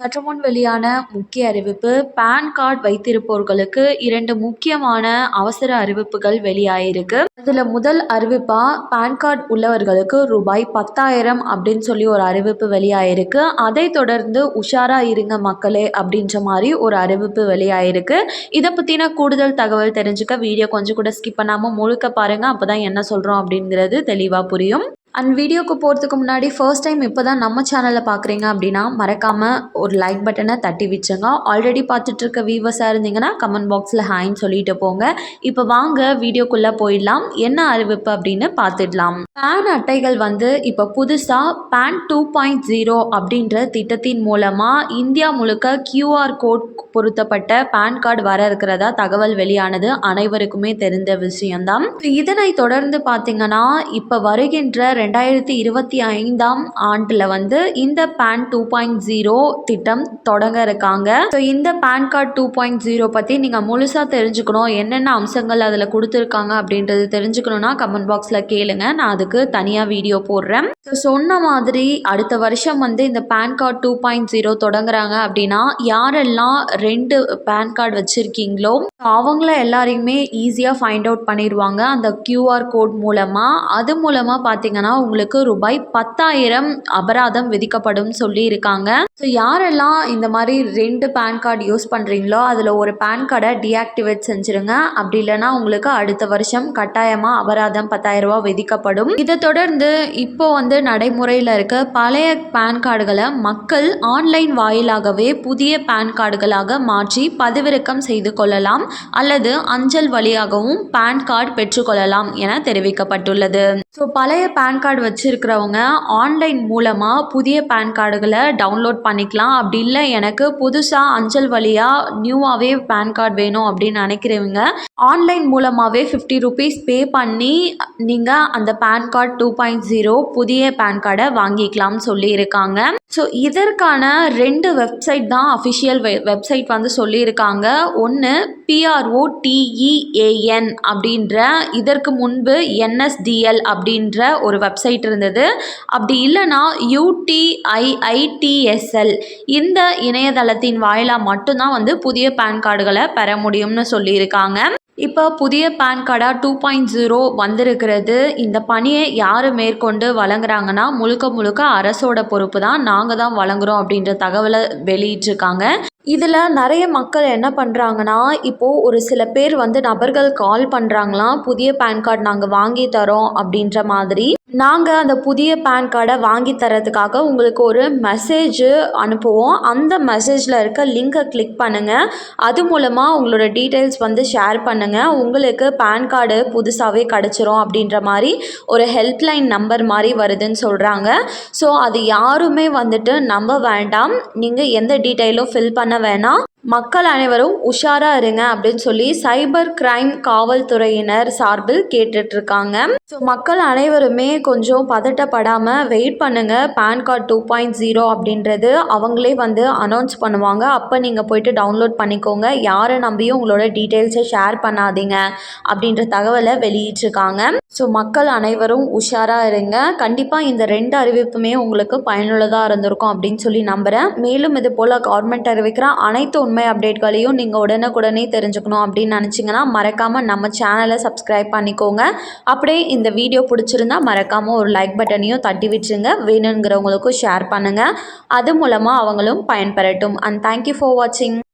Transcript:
சற்று முன் வெளியான முக்கிய அறிவிப்பு. பேன் கார்டு வைத்திருப்பவர்களுக்கு இரண்டு முக்கியமான அவசர அறிவிப்புகள் வெளியாயிருக்கு. அதில் முதல் அறிவிப்பாக பேன் கார்டு உள்ளவர்களுக்கு ரூபாய் பத்தாயிரம் அப்படின்னு சொல்லி ஒரு அறிவிப்பு வெளியாயிருக்கு. அதை தொடர்ந்து உஷாராக இருங்க மக்களே அப்படின்ற மாதிரி ஒரு அறிவிப்பு வெளியாயிருக்கு. இதை பற்றின கூடுதல் தகவல் தெரிஞ்சுக்க வீடியோ கொஞ்சம் கூட ஸ்கிப் பண்ணாமல் முழுக்க பாருங்கள் அப்போ தான் என்ன சொல்கிறோம் அப்படிங்கிறது தெளிவாக புரியும். அண்ட் வீடியோக்கு போகிறதுக்கு முன்னாடி ஃபர்ஸ்ட் டைம் இப்போ தான் நம்ம சேனலை பார்க்குறீங்க அப்படின்னா மறக்காமல் ஒரு லைக் பட்டனை தட்டி வச்சுங்க. ஆல்ரெடி பார்த்துட்டு இருக்க வியூவர்ஸாக இருந்தீங்கன்னா கமெண்ட் பாக்ஸில் ஹாய்ன்னு சொல்லிட்டு போங்க. இப்போ வாங்க வீடியோக்குள்ளே போயிடலாம். என்ன அறிவிப்பு அப்படின்னு பார்த்துடலாம். பேன் அட்டைகள் வந்து இப்போ புதுசாக பேன் டூ பாயிண்ட் ஜீரோ அப்படின்ற திட்டத்தின் மூலமாக இந்தியா முழுக்க கியூஆர் கோட் பொருத்தப்பட்ட பேன் கார்டு வர இருக்கிறதா தகவல் வெளியானது அனைவருக்குமே தெரிந்த விஷயம்தான். இதனை தொடர்ந்து பார்த்தீங்கன்னா இப்போ வருகின்ற ரெண்டாயிரத்தி இருபத்தி ஐந்தாம் ஆண்டில் வந்து இந்த பேன் டூ பாயிண்ட் ஜீரோ திட்டம் தொடங்க இருக்காங்க ஸோ இந்த pan card two point zero பற்றி நீங்கள் முழுசாக தெரிஞ்சுக்கணும். என்னென்ன அம்சங்கள் அதில் கொடுத்துருக்காங்க அப்படின்றது தெரிஞ்சுக்கணுன்னா கமெண்ட் பாக்ஸில் கேளுங்க. நான் அதுக்கு தனியாக வீடியோ போடுறேன். ஸோ சொன்ன மாதிரி அடுத்த வருஷம் வந்து இந்த pan card two point zero தொடங்குறாங்க அப்படின்னா யாரெல்லாம் ரெண்டு பேன் கார்டு வச்சுருக்கீங்களோ அவங்கள எல்லாரையுமே ஈஸியாக ஃபைண்ட் அவுட் பண்ணிடுவாங்க அந்த கியூஆர் கோட் மூலமாக அது மூலமாக பார்த்தீங்கன்னா அப்படின்னா உங்களுக்கு ரூபாய் பத்தாயிரம் அபராதம் விதிக்கப்படும் சொல்லி இருக்காங்க ஸோ யாரெல்லாம் இந்த மாதிரி ரெண்டு பேன் கார்டு யூஸ் பண்ணுறீங்களோ அதில் ஒரு பேன் கார்டை டீஆக்டிவேட் செஞ்சுருங்க. அப்படி இல்லைனா உங்களுக்கு அடுத்த வருஷம் கட்டாயமாக அபராதம் பத்தாயிரம் ரூபா விதிக்கப்படும். இதை தொடர்ந்து இப்போ வந்து நடைமுறையில் இருக்க பழைய பேன் கார்டுகளை மக்கள் ஆன்லைன் வாயிலாகவே புதிய பேன் கார்டுகளாக மாற்றி பதிவிறக்கம் செய்து கொள்ளலாம். அல்லது அஞ்சல் வழியாகவும் பேன் கார்டு பெற்றுக்கொள்ளலாம் என தெரிவிக்கப்பட்டுள்ளது. ஸோ பழைய பேன் கார்டு வச்சுருக்கிறவங்க ஆன்லைன் மூலமாக புதிய பேன் கார்டுகளை டவுன்லோட் பண்ணிக்கலாம். அப்படி இல்லை எனக்கு புதுசாக அஞ்சல் வழியாக நியூவாகவே பேன் கார்டு வேணும் அப்படின்னு நினைக்கிறவங்க ஆன்லைன் மூலமாகவே ஃபிஃப்டி ருபீஸ் பே பண்ணி நீங்கள் அந்த pan card two point zero புதிய பேன் கார்டை வாங்கிக்கலாம்னு சொல்லியிருக்காங்க. ஸோ இதற்கான ரெண்டு வெப்சைட் தான் அஃபிஷியல் வெ வெப்சைட் வந்து சொல்லியிருக்காங்க. ஒன்று பிஆர்ஓ டிஇஏஎன் அப்படின்ற இதற்கு முன்பு என்எஸ்டிஎல் அப்படின்ற ஒரு வெப்சைட் இருந்தது. அப்படி இல்லைனா யூடிஐஐடிஎஸ்எல் இந்த இணையதளத்தின் வாயிலாக மட்டும்தான் வந்து புதிய பேன் கார்டுகளை பெற முடியும்னு சொல்லியிருக்காங்க. இப்போ புதிய பேன் கார்டாக டூ பாயிண்ட் ஜீரோ வந்திருக்கிறது. இந்த பணியை யார் மேற்கொண்டு வழங்குறாங்கன்னா முழுக்க முழுக்க அரசோட பொறுப்பு தான் நாங்கள் தான் வழங்குறோம் அப்படின்ற தகவலை வெளியிட்டிருக்காங்க. இதில் நிறைய மக்கள் என்ன பண்ணுறாங்கன்னா இப்போது ஒரு சில பேர் வந்து நபர்கள் கால் பண்ணுறாங்களாம் புதிய பேன் கார்டு நாங்கள் வாங்கி தரோம் அப்படின்ற மாதிரி. நாங்கள் அந்த புதிய பேன் கார்டை வாங்கி தரதுக்காக உங்களுக்கு ஒரு மெசேஜ் அனுப்புவோம். அந்த மெசேஜில் இருக்க லிங்கை கிளிக் பண்ணுங்கள் அது மூலமாக உங்களோட டீட்டெயில்ஸ் வந்து ஷேர் பண்ணுங்கள் உங்களுக்கு பேன் கார்டு புதுசாகவே கிடச்சிரும் அப்படின்ற மாதிரி ஒரு ஹெல்ப்லைன் நம்பர் மாதிரி வருதுன்னு சொல்கிறாங்க ஸோ அது யாருமே வந்துட்டு நம்ப வேண்டாம். நீங்கள் எந்த டீட்டெயிலும் ஃபில் பண்ண வேணாம். மக்கள் அனைவரும் உஷாராக இருங்க அப்படின்னு சொல்லி சைபர் கிரைம் காவல்துறையினர் சார்பில் கேட்டுட்ருக்காங்க ஸோ மக்கள் அனைவருமே கொஞ்சம் பதட்டப்படாமல் வெயிட் பண்ணுங்கள் pan card two point zero அப்படின்றது அவங்களே வந்து அனௌன்ஸ் பண்ணுவாங்க. அப்போ நீங்கள் போயிட்டு டவுன்லோட் பண்ணிக்கோங்க. யாரை நம்பியும் உங்களோட டீட்டெயில்ஸை ஷேர் பண்ணாதீங்க அப்படின்ற தகவலை வெளியிட்டிருக்காங்க. ஸோ மக்கள் அனைவரும் உஷாராக இருங்க. கண்டிப்பாக இந்த ரெண்டு அறிவிப்புமே உங்களுக்கு பயனுள்ளதாக இருந்திருக்கும் அப்படின்னு சொல்லி நம்புகிறேன் மேலும் இது போல் கவர்மெண்ட் அறிவிக்கிற அனைத்து உண்மை அப்டேட்களையும் நீங்கள் உடனுக்குடனே தெரிஞ்சுக்கணும் அப்படின்னு நினச்சிங்கன்னா மறக்காமல் நம்ம சேனலை சப்ஸ்கிரைப் பண்ணிக்கோங்க. அப்படியே இந்த வீடியோ பிடிச்சிருந்தா மறக்காமல் ஒரு லைக் பட்டனையும் தட்டி விட்டுருங்க. வேணுங்கிறவங்களுக்கும் ஷேர் பண்ணுங்கள் அது மூலமாக அவங்களும் பயன்பெறட்டும். அண்ட் தேங்க்யூ ஃபார் வாட்சிங்